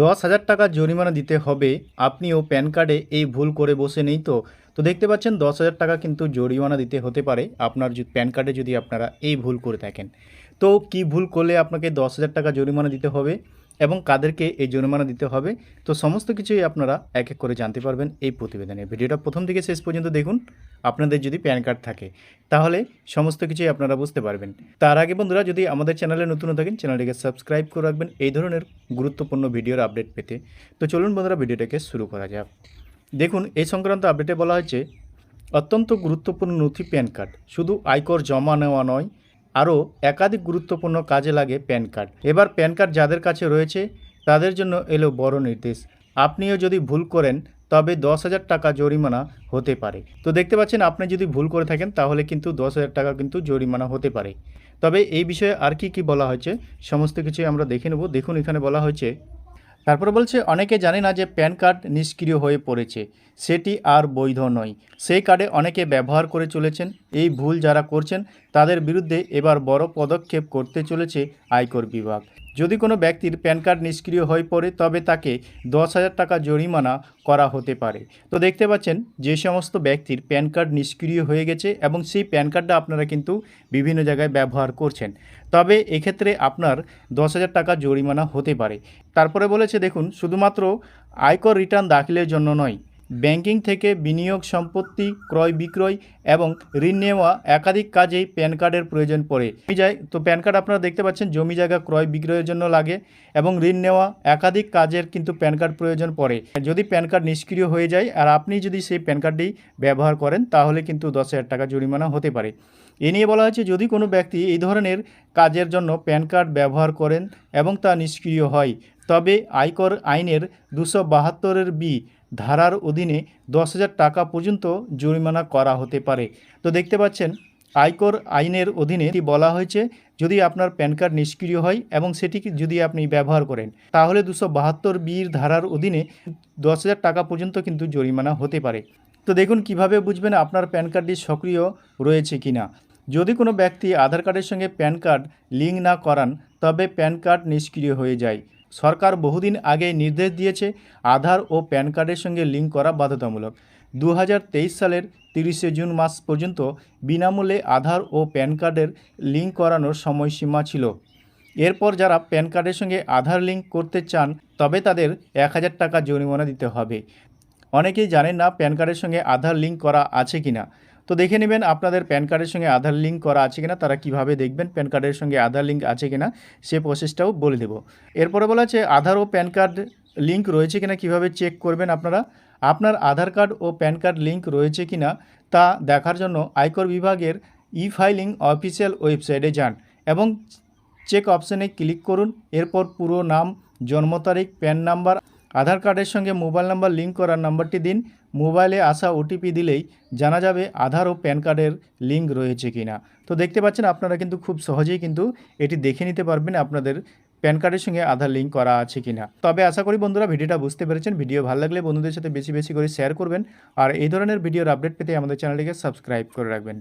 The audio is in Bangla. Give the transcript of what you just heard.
দশ হাজার টাকা জরিমানা দিতে হবে। আপনিও প্যান কার্ডে এই ভুল করে বসে নেই তো? তো দেখতে পাচ্ছেন, দশ হাজার টাকা কিন্তু জরিমানা দিতে হতে পারে। আপনার প্যান কার্ডে যদি আপনারা এই ভুল করে থাকেন। তো কি ভুল করলে আপনাকে দশ হাজার টাকা জরিমানা দিতে হবে এবং কাদেরকে এই জরিমানা দিতে হবে? তো সমস্ত কিছুই আপনারা এক এক করে জানতে পারবেন এই প্রতিবেদনে। ভিডিওটা প্রথম থেকে শেষ পর্যন্ত দেখুন। আপনাদের যদি প্যান কার্ড থাকে, তাহলে সমস্ত কিছুই আপনারা বুঝতে পারবেন। তার আগে বন্ধুরা, যদি আমাদের চ্যানেলে নতুন থাকেন, চ্যানেলটিকে সাবস্ক্রাইব করে রাখবেন। এই ধরনের গুরুত্বপূর্ণ ভিডিওর আপডেট পেতে। তো চলুন বন্ধুরা, ভিডিওটাকে শুরু করা যাক। দেখুন, এই সংক্রান্ত আপডেটে বলা হয়েছে, অত্যন্ত গুরুত্বপূর্ণ নথি প্যান কার্ড। শুধু আয়কর জমা নেওয়া নয়, আরও একাধিক গুরুত্বপূর্ণ কাজে লাগে প্যান কার্ড। এবার প্যান কার্ড যাদের কাছে রয়েছে, তাদের জন্য এলো বড় নির্দেশ। আপনিও যদি ভুল করেন তবে দশ হাজার টাকা জরিমানা হতে পারে। তো দেখতে পাচ্ছেন, আপনি যদি ভুল করে থাকেন, তাহলে কিন্তু দশ হাজার টাকা কিন্তু জরিমানা হতে পারে। তবে এই বিষয়ে আর কি কি বলা হয়েছে, সমস্ত কিছুই আমরা দেখে নেব। দেখুন, এখানে বলা হয়েছে, তারপর বলছে, অনেকে জানে না যে প্যান কার্ড নিষ্ক্রিয় হয়ে পড়েছে। সেটি আর বৈধ নয়। সেই কার্ডে অনেকে ব্যবহার করে চলেছেন। এই ভুল যারা করছেন, তাদের বিরুদ্ধে এবার বড় পদক্ষেপ করতে চলেছে আয়কর বিভাগ। যদি কোনো ব্যক্তির প্যান কার্ড নিষ্ক্রিয় হয়ে পড়ে, তবে তাকে দশ হাজার টাকা জরিমানা করা হতে পারে। তো দেখতে পাচ্ছেন, যে সমস্ত ব্যক্তির প্যান কার্ড নিষ্ক্রিয় হয়ে গেছে এবং সেই প্যান কার্ডটা আপনারা কিন্তু বিভিন্ন জায়গায় ব্যবহার করছেন। তবে এক্ষেত্রে আপনার দশ হাজার টাকা জরিমানা হতে পারে। তারপরে বলেছে, দেখুন, শুধুমাত্র আয়কর রিটার্ন দাখিলের জন্য নয় ব্যাংকিং থেকে বিনিয়োগ সম্পত্তি, ক্রয় বিক্রয় এবং ঋণ নেওয়া একাধিক কাজেই প্যান কার্ডের প্রয়োজন পড়ে। যায় তো প্যান কার্ড আপনারা দেখতে পাচ্ছেন, জমি জায়গা ক্রয় বিক্রয়ের জন্য লাগে এবং ঋণ নেওয়া একাধিক কাজের কিন্তু প্যান কার্ড প্রয়োজন পড়ে। যদি প্যান কার্ড নিষ্ক্রিয় হয়ে যায় আর আপনি যদি সেই প্যান কার্ডটি ব্যবহার করেন, তাহলে কিন্তু দশ হাজার টাকা জরিমানা হতে পারে। এ নিয়ে বলা হয়েছে, যদি কোনো ব্যক্তি এই ধরনের কাজের জন্য প্যান কার্ড ব্যবহার করেন এবং তা নিষ্ক্রিয় হয়, তবে আয়কর আইনের দুশো বাহাত্তরের বি ধারার অধীনে দশ হাজার টাকা পর্যন্ত জরিমানা করা হতে পারে। তো দেখতে পাচ্ছেন, আয়কর আইনের অধীনে বলা হয়েছে, যদি আপনার প্যান কার্ড নিষ্ক্রিয় হয় এবং সেটিকে যদি আপনি ব্যবহার করেন, তাহলে দুশো বাহাত্তর বির ধারার অধীনে দশ হাজার টাকা পর্যন্ত কিন্তু জরিমানা হতে পারে। তো দেখুন, কীভাবে বুঝবেন আপনার প্যান কার্ডটি সক্রিয় রয়েছে কিনা যদি কোনো ব্যক্তি আধার কার্ডের সঙ্গে প্যান কার্ড লিঙ্ক না করান, তবে প্যান কার্ড নিষ্ক্রিয় হয়ে যায়। সরকার বহুদিন আগে নির্দেশ দিয়েছে আধার ও প্যান কার্ডের সঙ্গে লিঙ্ক করা বাধ্যতামূলক। দু হাজার তেইশ সালের তিরিশে জুন মাস পর্যন্ত বিনামূল্যে আধার ও প্যান কার্ডের লিঙ্ক করানোর সময়সীমা ছিল। এরপর যারা প্যান কার্ডের সঙ্গে আধার লিঙ্ক করতে চান, তবে তাদের এক হাজার টাকা জরিমানা দিতে হবে। অনেকেই জানেন না প্যান কার্ডের সঙ্গে আধার লিঙ্ক করা আছে কিনা। তো দেখে নেবেন আপনাদের প্যান কার্ডের সঙ্গে আধার লিঙ্ক করা আছে কিনা, তারা কীভাবে দেখবেন প্যান কার্ডের সঙ্গে আধার লিঙ্ক আছে কিনা, সে প্রসেসটাও বলে দেবো। এরপরে বলা আছে, আধার ও প্যান কার্ড লিঙ্ক রয়েছে কিনা কীভাবে চেক করবেন আপনারা? আপনার আধার কার্ড ও প্যান কার্ড লিঙ্ক রয়েছে কিনা, তা দেখার জন্য আয়কর বিভাগের ই ফাইলিং অফিসিয়াল ওয়েবসাইটে যান এবং চেক অপশানে ক্লিক করুন। এরপর পুরো নাম, জন্ম তারিখ, প্যান নাম্বার আধার কার্ডের সঙ্গে মোবাইল নাম্বার লিঙ্ক করার নাম্বারটি দিন। মোবাইলে আসা ওটিপি দিলেই জানা যাবে আধার ও প্যান কার্ডের লিঙ্ক রয়েছে কিনা। তো দেখতে পাচ্ছেন, আপনারা কিন্তু খুব সহজেই কিন্তু এটি দেখে নিতে পারবেন আপনাদের প্যান কার্ডের সঙ্গে আধার লিঙ্ক করা আছে কিনা। তবে আশা করি বন্ধুরা ভিডিওটা বুঝতে পেরেছেন। ভিডিও ভালো লাগলে বন্ধুদের সাথে বেশি বেশি করে শেয়ার করবেন। আর এই ধরনের ভিডিওর আপডেট পেতে আমাদের চ্যানেলটিকে সাবস্ক্রাইব করে রাখবেন।